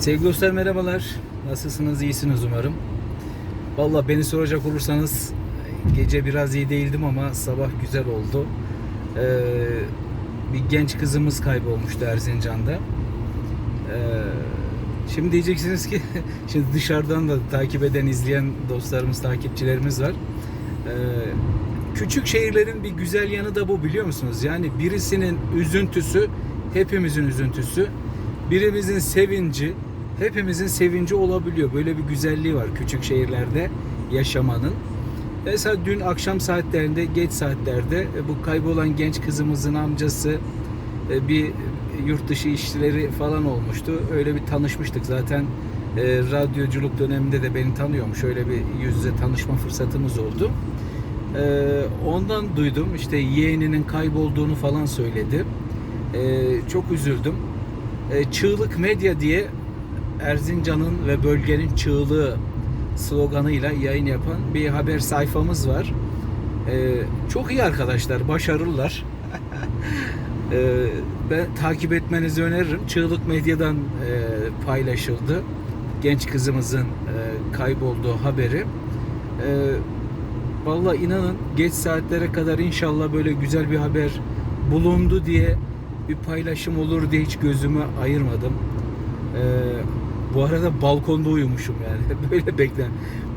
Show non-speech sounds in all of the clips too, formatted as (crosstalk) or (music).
Sevgili dostlar merhabalar. Nasılsınız? İyisiniz umarım. Valla beni soracak olursanız gece biraz iyi değildim ama sabah güzel oldu. Ee, bir genç kızımız kaybolmuştu Erzincan'da. Ee, şimdi diyeceksiniz ki (laughs) şimdi dışarıdan da takip eden, izleyen dostlarımız, takipçilerimiz var. Ee, küçük şehirlerin bir güzel yanı da bu biliyor musunuz? Yani birisinin üzüntüsü hepimizin üzüntüsü. Birimizin sevinci hepimizin sevinci olabiliyor. Böyle bir güzelliği var küçük şehirlerde yaşamanın. Mesela dün akşam saatlerinde, geç saatlerde e, bu kaybolan genç kızımızın amcası e, bir yurt dışı işleri falan olmuştu. Öyle bir tanışmıştık zaten. e, Radyoculuk döneminde de beni tanıyormuş. Öyle bir yüz yüze tanışma fırsatımız oldu. Ondan duydum. İşte yeğeninin kaybolduğunu falan söyledi. Çok üzüldüm. Çığlık Medya diye Erzincan'ın ve bölgenin çığlığı sloganıyla yayın yapan bir haber sayfamız var. E, Çok iyi arkadaşlar, başarılılar. (laughs) E, ben takip etmenizi öneririm. Çığlık Medya'dan e, paylaşıldı. Genç kızımızın e, kaybolduğu haberi. E, Valla inanın geç saatlere kadar inşallah böyle güzel bir haber bulundu diye bir paylaşım olur diye hiç gözümü ayırmadım. Ee, bu arada balkonda uyumuşum yani. (laughs) Böyle beklen.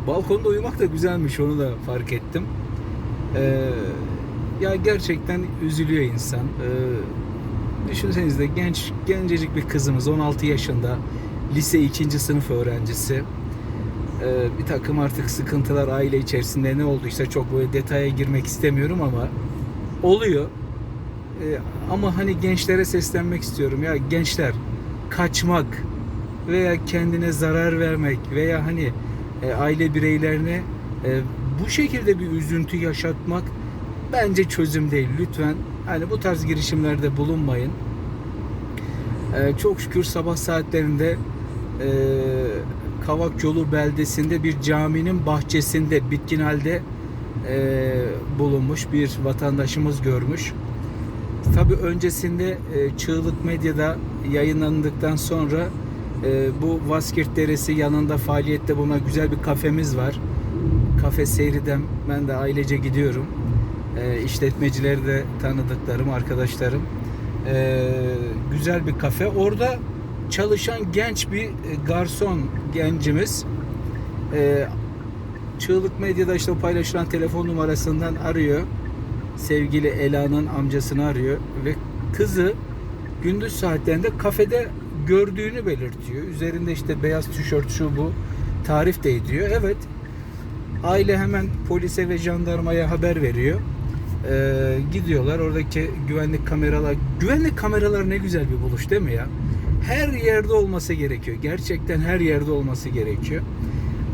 Balkonda uyumak da güzelmiş onu da fark ettim. Ee, ya gerçekten üzülüyor insan. Ee, düşünsenize genç gencecik bir kızımız 16 yaşında lise 2. sınıf öğrencisi. Ee, bir takım artık sıkıntılar aile içerisinde ne olduysa çok böyle detaya girmek istemiyorum ama oluyor. Ee, ama hani gençlere seslenmek istiyorum ya gençler kaçmak veya kendine zarar vermek veya hani e, aile bireylerine e, bu şekilde bir üzüntü yaşatmak bence çözüm değil. Lütfen hani bu tarz girişimlerde bulunmayın. Ee, çok şükür sabah saatlerinde e, Kavak Yolu beldesinde bir caminin bahçesinde bitkin halde e, bulunmuş bir vatandaşımız görmüş. Tabi öncesinde e, Çığlık Medya'da yayınlandıktan sonra e, bu Vaskirt Deresi yanında faaliyette bulunan güzel bir kafemiz var. Kafe Seyridem. Ben de ailece gidiyorum. E, işletmecileri de tanıdıklarım, arkadaşlarım. E, güzel bir kafe. Orada çalışan genç bir e, garson gencimiz e, Çığlık Medya'da işte paylaşılan telefon numarasından arıyor. Sevgili Ela'nın amcasını arıyor ve kızı gündüz saatlerinde kafede gördüğünü belirtiyor. Üzerinde işte beyaz tişört şu bu tarif de ediyor. Evet. Aile hemen polise ve jandarmaya haber veriyor. Ee, gidiyorlar oradaki güvenlik kameralar güvenlik kameralar ne güzel bir buluş değil mi ya? Her yerde olması gerekiyor. Gerçekten her yerde olması gerekiyor.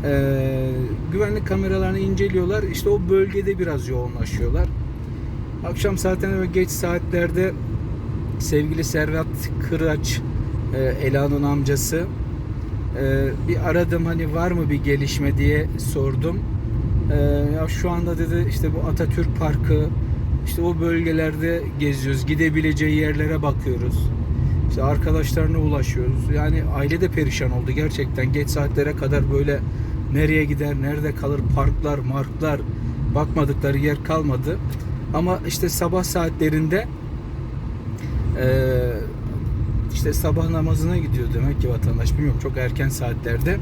Ee, güvenlik kameralarını inceliyorlar. İşte o bölgede biraz yoğunlaşıyorlar. Akşam ve geç saatlerde sevgili Servet Kıraç e, Ela'nın amcası e, bir aradım hani var mı bir gelişme diye sordum. E, ya şu anda dedi işte bu Atatürk Parkı işte o bölgelerde geziyoruz. Gidebileceği yerlere bakıyoruz. İşte arkadaşlarına ulaşıyoruz. Yani aile de perişan oldu gerçekten. Geç saatlere kadar böyle nereye gider, nerede kalır, parklar, marklar bakmadıkları yer kalmadı. Ama işte sabah saatlerinde eee işte sabah namazına gidiyor demek ki vatandaş. Bilmiyorum çok erken saatlerde.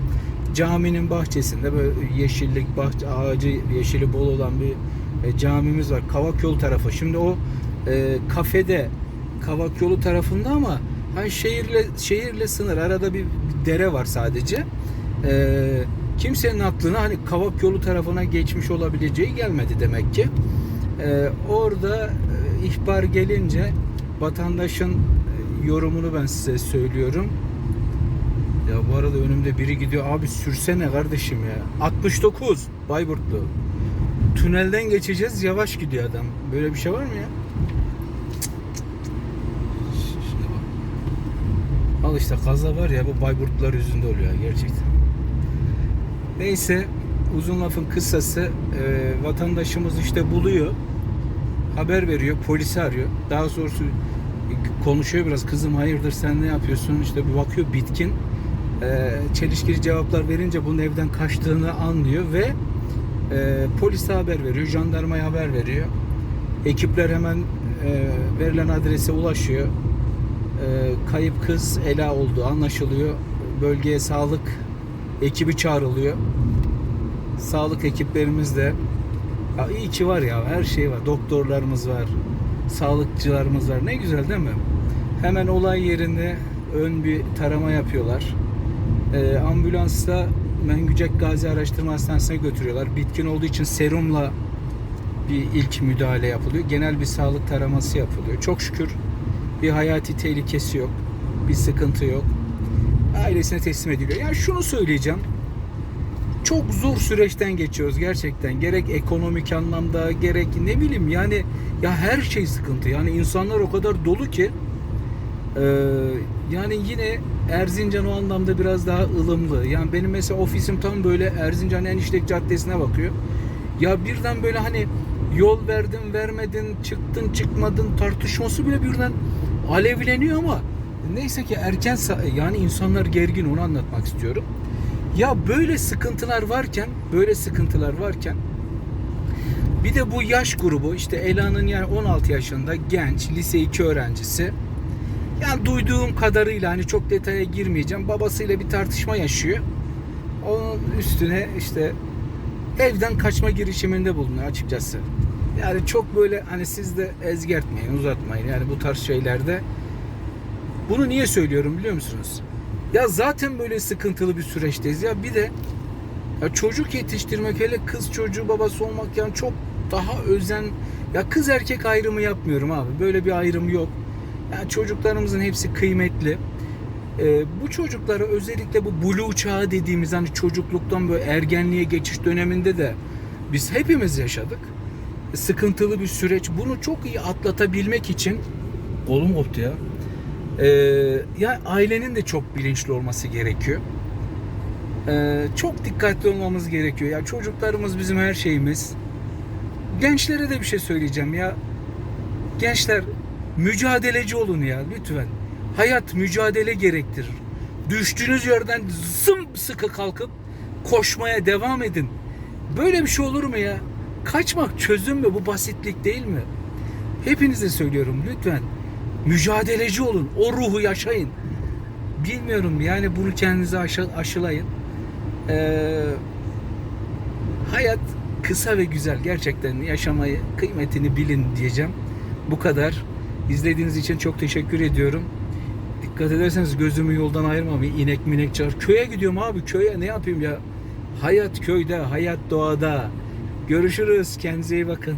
Caminin bahçesinde böyle yeşillik bahçe ağacı yeşili bol olan bir e, camimiz var. Kavak yolu tarafı. Şimdi o e, kafede Kavak yolu tarafında ama hani şehirle şehirle sınır. Arada bir dere var sadece. E, kimsenin aklına hani Kavak yolu tarafına geçmiş olabileceği gelmedi demek ki. E, orada e, ihbar gelince vatandaşın yorumunu ben size söylüyorum. Ya bu arada önümde biri gidiyor. Abi sürsene kardeşim ya. 69 Bayburtlu. Tünelden geçeceğiz yavaş gidiyor adam. Böyle bir şey var mı ya? Al işte kaza var ya bu Bayburtlular yüzünde oluyor gerçekten. Neyse uzun lafın kısası e, vatandaşımız işte buluyor. Haber veriyor, polisi arıyor. Daha sonrası konuşuyor biraz. Kızım hayırdır sen ne yapıyorsun? İşte bir bakıyor bitkin. e, çelişkili cevaplar verince bunun evden kaçtığını anlıyor ve e, polise haber veriyor, jandarmaya haber veriyor. Ekipler hemen e, verilen adrese ulaşıyor. E, kayıp kız Ela olduğu anlaşılıyor. Bölgeye sağlık ekibi çağrılıyor. Sağlık ekiplerimiz de ya iyi ki var ya her şey var. Doktorlarımız var. Sağlıkçılarımız var. Ne güzel değil mi? Hemen olay yerinde ön bir tarama yapıyorlar. Ee, ambulansla Mengücek Gazi Araştırma Hastanesi'ne götürüyorlar. Bitkin olduğu için serumla bir ilk müdahale yapılıyor. Genel bir sağlık taraması yapılıyor. Çok şükür bir hayati tehlikesi yok. Bir sıkıntı yok. Ailesine teslim ediliyor. Yani şunu söyleyeceğim. Çok zor süreçten geçiyoruz gerçekten. Gerek ekonomik anlamda gerek ne bileyim yani ya her şey sıkıntı. Yani insanlar o kadar dolu ki ee, yani yine Erzincan o anlamda biraz daha ılımlı. Yani benim mesela ofisim tam böyle Erzincan Eniştek Caddesi'ne bakıyor. Ya birden böyle hani yol verdin vermedin çıktın çıkmadın tartışması bile birden alevleniyor ama neyse ki erken yani insanlar gergin onu anlatmak istiyorum. Ya böyle sıkıntılar varken böyle sıkıntılar varken bir de bu yaş grubu işte Ela'nın yani 16 yaşında genç lise 2 öğrencisi. Yani duyduğum kadarıyla hani çok detaya girmeyeceğim. Babasıyla bir tartışma yaşıyor. Onun üstüne işte evden kaçma girişiminde bulunuyor açıkçası. Yani çok böyle hani siz de ezgertmeyin, uzatmayın. Yani bu tarz şeylerde. Bunu niye söylüyorum biliyor musunuz? Ya zaten böyle sıkıntılı bir süreçteyiz. Ya bir de ya çocuk yetiştirmek hele kız çocuğu babası olmak yani çok daha özen ya kız erkek ayrımı yapmıyorum abi. Böyle bir ayrım yok. Yani çocuklarımızın hepsi kıymetli. Ee, bu çocuklara özellikle bu blue çağı dediğimiz hani çocukluktan böyle ergenliğe geçiş döneminde de biz hepimiz yaşadık. Sıkıntılı bir süreç. Bunu çok iyi atlatabilmek için kolum koptu ya. Ee, ya ailenin de çok bilinçli olması gerekiyor. Ee, çok dikkatli olmamız gerekiyor. Ya çocuklarımız bizim her şeyimiz. Gençlere de bir şey söyleyeceğim ya. Gençler mücadeleci olun ya lütfen. Hayat mücadele gerektirir. Düştüğünüz yerden sıkı kalkıp koşmaya devam edin. Böyle bir şey olur mu ya? Kaçmak çözüm mü? Bu basitlik değil mi? Hepinize söylüyorum lütfen. Mücadeleci olun. O ruhu yaşayın. Bilmiyorum yani bunu kendinize aşı, aşılayın. Ee, hayat kısa ve güzel. Gerçekten yaşamayı, kıymetini bilin diyeceğim. Bu kadar. İzlediğiniz için çok teşekkür ediyorum. Dikkat ederseniz gözümü yoldan ayırmam. İnek minek çağır. Köye gidiyorum abi. Köye ne yapayım ya? Hayat köyde, hayat doğada. Görüşürüz. Kendinize iyi bakın.